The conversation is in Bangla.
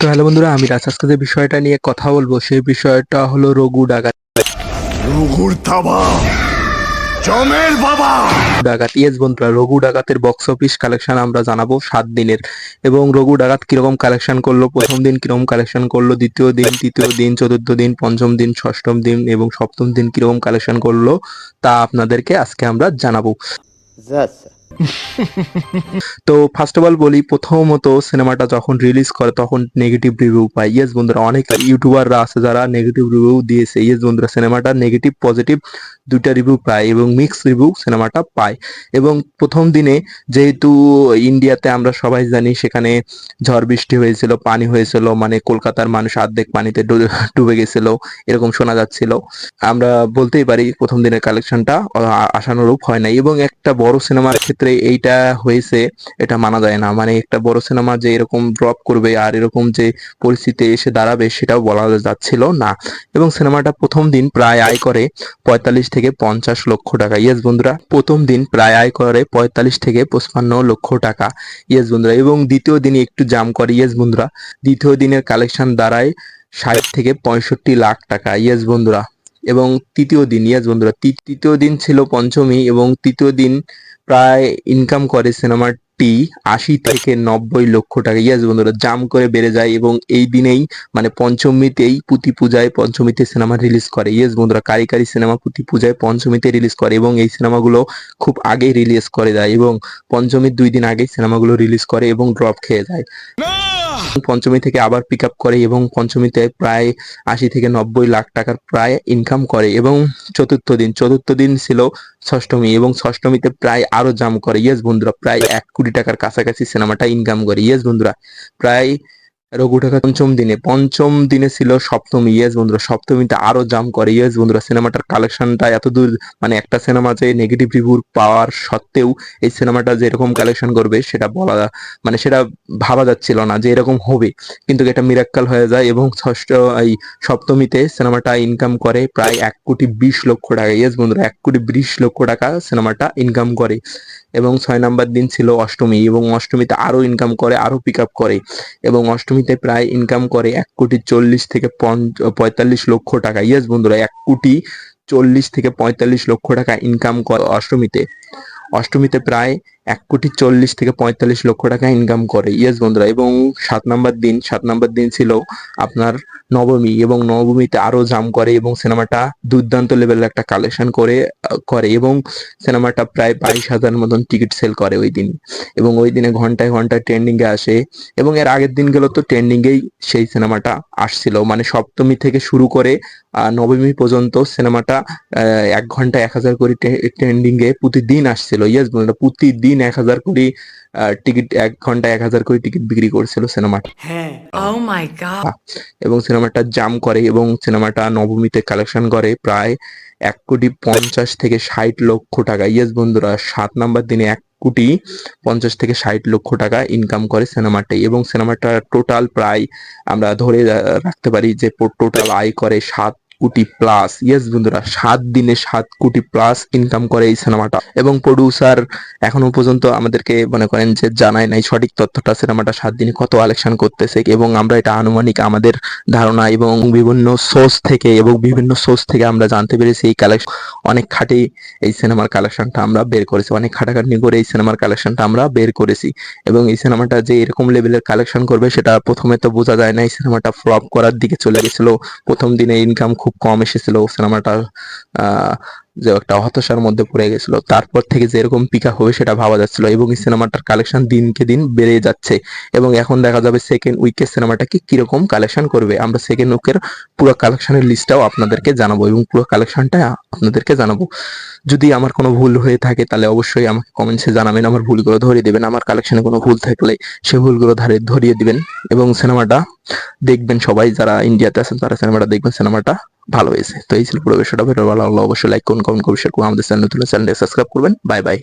তো হ্যালো বন্ধুরা আমি রাজ আজকে যে বিষয়টা নিয়ে কথা বলব সেই বিষয়টা হলো রঘু ডাকাত। রঘুর থাবা জমের বাবা। ডাকাত ইয়েস বন্ধুরা রঘু ডাকাতের বক্স অফিস কালেকশন আমরা জানাব সাত দিনের। এবং রঘু ডাকাত কীরকম কালেকশন করল প্রথম দিন কীরকম কালেকশন করল দ্বিতীয় দিন তৃতীয় দিন চতুর্থ দিন পঞ্চম দিন ষষ্ঠম দিন এবং সপ্তম দিন কীরকম কালেকশন করল তা আপনাদেরকে আজকে আমরা জানাব. তো ফার্স্ট অফ অল বলি, প্রথমত সিনেমাটা যখন রিলিজ করে, তখন নেগেটিভ রিভিউ পায়। ইয়েস বন্ধুরা, অনেক ইউটিউবাররা আছে যারা নেগেটিভ রিভিউ দিয়েছে। ইয়েস বন্ধুরা সিনেমাটা নেগেটিভ পজিটিভ দুইটা রিভিউ পায় এবং মিক্স রিভিউ সিনেমাটা পায়। এবং প্রথম দিনে যেহেতু ইন্ডিয়াতে আমরা সবাই জানি, সেখানে ঝড় বৃষ্টি হয়েছিল, পানি হয়েছিল মানে কলকাতার মানুষ অর্ধেক পানিতে ডুবে গেছিল, এরকম শোনা যাচ্ছিল। আমরা বলতেই পারি, প্রথম দিনের কালেকশনটা আশানুরূপ হয় না এবং একটা বড় সিনেমার ক্ষেত্রে এইটা হয়েছে, এটা মানা যায় না। মানে একটা বড় সিনেমা যে এরকম ড্রপ করবে আর এরকম যে পরিস্থিতি এসে দাঁড়াবে সেটাও বলা যাচ্ছিল না। এবং সিনেমাটা প্রথম দিন প্রায় আয় করে পঁয়তাল্লিশ থেকে পঞ্চাশ লক্ষ টাকা। ইয়েস বন্ধুরা, প্রথম দিন প্রায় আয় করে পঁয়তাল্লিশ থেকে পঁচপান্ন লক্ষ টাকা। ইয়েস বন্ধুরা, এবং দ্বিতীয় দিনে একটু জাম করে। ইয়েস বন্ধুরা, দ্বিতীয় দিনের কালেকশন দাঁড়ায় ষাট থেকে পঁয়ষট্টি লাখ টাকা। ইয়েস বন্ধুরা, এবং তৃতীয় দিন ইয়াস বন্ধুরা তৃতীয় দিন ছিল পঞ্চমী এবং তৃতীয় দিন প্রায় ইনকাম করে সিনেমাটি আশি থেকে নব্বই লক্ষ টাকা। ইয়াস বন্ধুরা, জাম করে বেড়ে যায় এবং এই দিনেই মানে পঞ্চমীতেই পুঁতি পূজায় পঞ্চমীতে সিনেমা রিলিজ করে। ইয়েস বন্ধুরা, কারি কারি সিনেমা পুঁতি পূজায় পঞ্চমীতে রিলিজ করে এবং এই সিনেমাগুলো খুব আগেই রিলিজ করে দেয় এবং পঞ্চমীর দুই দিন আগে সিনেমাগুলো রিলিজ করে এবং ড্রপ খেয়ে যায়। পঞ্চমী থেকে আবার পিক আপ করে এবং পঞ্চমীতে প্রায় আশি থেকে নব্বই লাখ টাকার প্রায় ইনকাম করে এবং চতুর্থ দিন চতুর্থ দিন ছিল ষষ্ঠমী এবং ষষ্ঠমীতে প্রায় আরও জাম করে। ইয়েস বন্ধুরা, প্রায় এক কোটি টাকার কাছাকাছি সিনেমাটা ইনকাম করে। ইয়েস বন্ধুরা, প্রায় রঘু টাকা পঞ্চম দিনে পঞ্চম দিনে ছিল সপ্তমী। ইয়েস বন্ধুরা, সপ্তমীতে আরও জাম করে। ইয়েস বন্ধুরা সিনেমাটার কালেকশনটা এত দূর মানে একটা সিনেমা যে নেগেটিভ রিভিউ পাওয়ার সত্ত্বেও এই সিনেমাটা যে এরকম কালেকশন করবে, সেটা বলা মানে সেটা ভাবা যাচ্ছিল না যে এরকম হবে। কিন্তু এটা মিরাক্কাল হয়ে যায় এবং ষষ্ঠ, এই সপ্তমীতে সিনেমাটা ইনকাম করে প্রায় এক কোটি বিশ লক্ষ টাকা। ইয়েস বন্ধুরা, এক কোটি বিশ লক্ষ টাকা সিনেমাটা ইনকাম করে। এবং ছয় নাম্বার দিন ছিল অষ্টমী এবং অষ্টমীতে আরও ইনকাম করে, আরও পিক আপ করে। এবং অষ্টমীতে প্রায় ইনকাম করে এক কোটি চল্লিশ থেকে পঁয়তাল্লিশ লক্ষ টাকা। ইয়েস বন্ধুরা, এক কোটি চল্লিশ থেকে পঁয়তাল্লিশ লক্ষ টাকা ইনকাম করে অষ্টমীতে। অষ্টমীতে প্রায় এক কোটি চল্লিশ থেকে পঁয়তাল্লিশ লক্ষ টাকা ইনকাম করে। ইয়েস বন্ধুরা, এবং সাত নাম্বার দিন, সাত নাম্বার দিন ছিল আপনার নবমী এবং নবমীতে আরও জাম করে এবং সিনেমাটা দুর্দান্ত লেভেলের একটা কালেকশন করে করে এবং সিনেমাটা প্রায় বাইশ হাজার মতন টিকিট সেল করে ওই দিন। এবং ওই দিনে ঘন্টায় ঘন্টায় ট্রেন্ডিং এ আসে এবং এর আগের দিনগুলো তো ট্রেন্ডিং এই সেই সিনেমাটা আসছিল। মানে সপ্তমী থেকে শুরু করে নবমী পর্যন্ত সিনেমাটা এক ঘণ্টা এক হাজার করে ট্রেন্ডিং এ প্রতিদিন আসছিল। ইয়েস বন্ধুরা, প্রতিদিন এক হাজার কোটি টিকিট এক ঘণ্টা এক হাজার কোটি টিকিট বিক্রি করছিল সিনেমাটা। Oh my god. এবং সিনেমাটা জাম করে এবং সিনেমাটা নবমীতে কালেকশন করে প্রায় এক কোটি পঞ্চাশ থেকে ষাট লক্ষ টাকা। ইয়েস বন্ধুরা সাত নাম্বার দিনে এক কোটি পঞ্চাশ থেকে ষাট লক্ষ টাকা ইনকাম করে সিনেমাটাই এবং সিনেমাটা টোটাল প্রায় আমরা ধরে রাখতে পারি যে টোটাল আয় করে সাত কোটি প্লাস ইয়েস বন্ধুরা, সাত দিনে সাত কোটি প্লাস ইনকাম করে এই সিনেমাটা এবং প্রডিউসার এখনও পর্যন্ত আমাদেরকে মনে করেন যে জানায় নাই সঠিক তথ্যটা সিনেমাটা সাত দিনে কত কালেকশন করতেছে এবং আমরা এটা আনুমানিক আমাদের ধারণা এবং বিভিন্ন সোর্স থেকে এবং বিভিন্ন সোর্স থেকে আমরা জানতে পেরেছি এই কালেকশন অনেক খাটে এই সিনেমার কালেকশনটা আমরা বের করেছি। অনেক খাটাখাটনি করে এই সিনেমার কালেকশনটা আমরা বের করেছি। এবং এই সিনেমাটা যে এরকম লেভেলের কালেকশন করবে, সেটা প্রথমে তো বোঝা যায় না, এই সিনেমাটা ফ্লপ করার দিকে চলে গেছিল। প্রথম দিনে ইনকাম খুব কম এসেছিল সিনেমাটা যে একটা হতাশার মধ্যে পড়ে গেছিল। তারপর থেকে যে এরকম পিকা হবে সেটা ভাবা যাচ্ছিল এবং এই সিনেমাটার কালেকশন দিনকে দিন বেড়ে যাচ্ছে এবং এখন দেখা যাবে সেকেন্ড উইকের সিনেমাটা কি কীরকম কালেকশন করবে। আমরা সেকেন্ড উইকের পুরো কালেকশনের লিস্টটাও আপনাদেরকে জানাব এবং পুরো কালেকশনটা আপনাদেরকে জানাব। যদি আমার কোনো ভুল হয়ে থাকে তাহলে অবশ্যই আমাকে কমেন্টসে জানাবেন, আমার ভুলগুলো ধরিয়ে দেবেন, আমার কালেকশনে কোনো ভুল থাকলে সে ভুলগুলো ধারে ধরিয়ে দিবেন এবং সিনেমাটা দেখবেন সবাই, যারা ইন্ডিয়াতে আছেন তারা সিনেমাটা দেখবেন, সিনেমাটা ভালো হয়েছে। তো এই ছিল পুরো বিষয়টা। ভিডিও ভালো লাগল অবশ্যই লাইক করুন কমেন্ট করুন শেয়ার করুন। আমাদের চ্যানেল নতুন চ্যানেলটা সাবস্ক্রাইব করবেন। Bye bye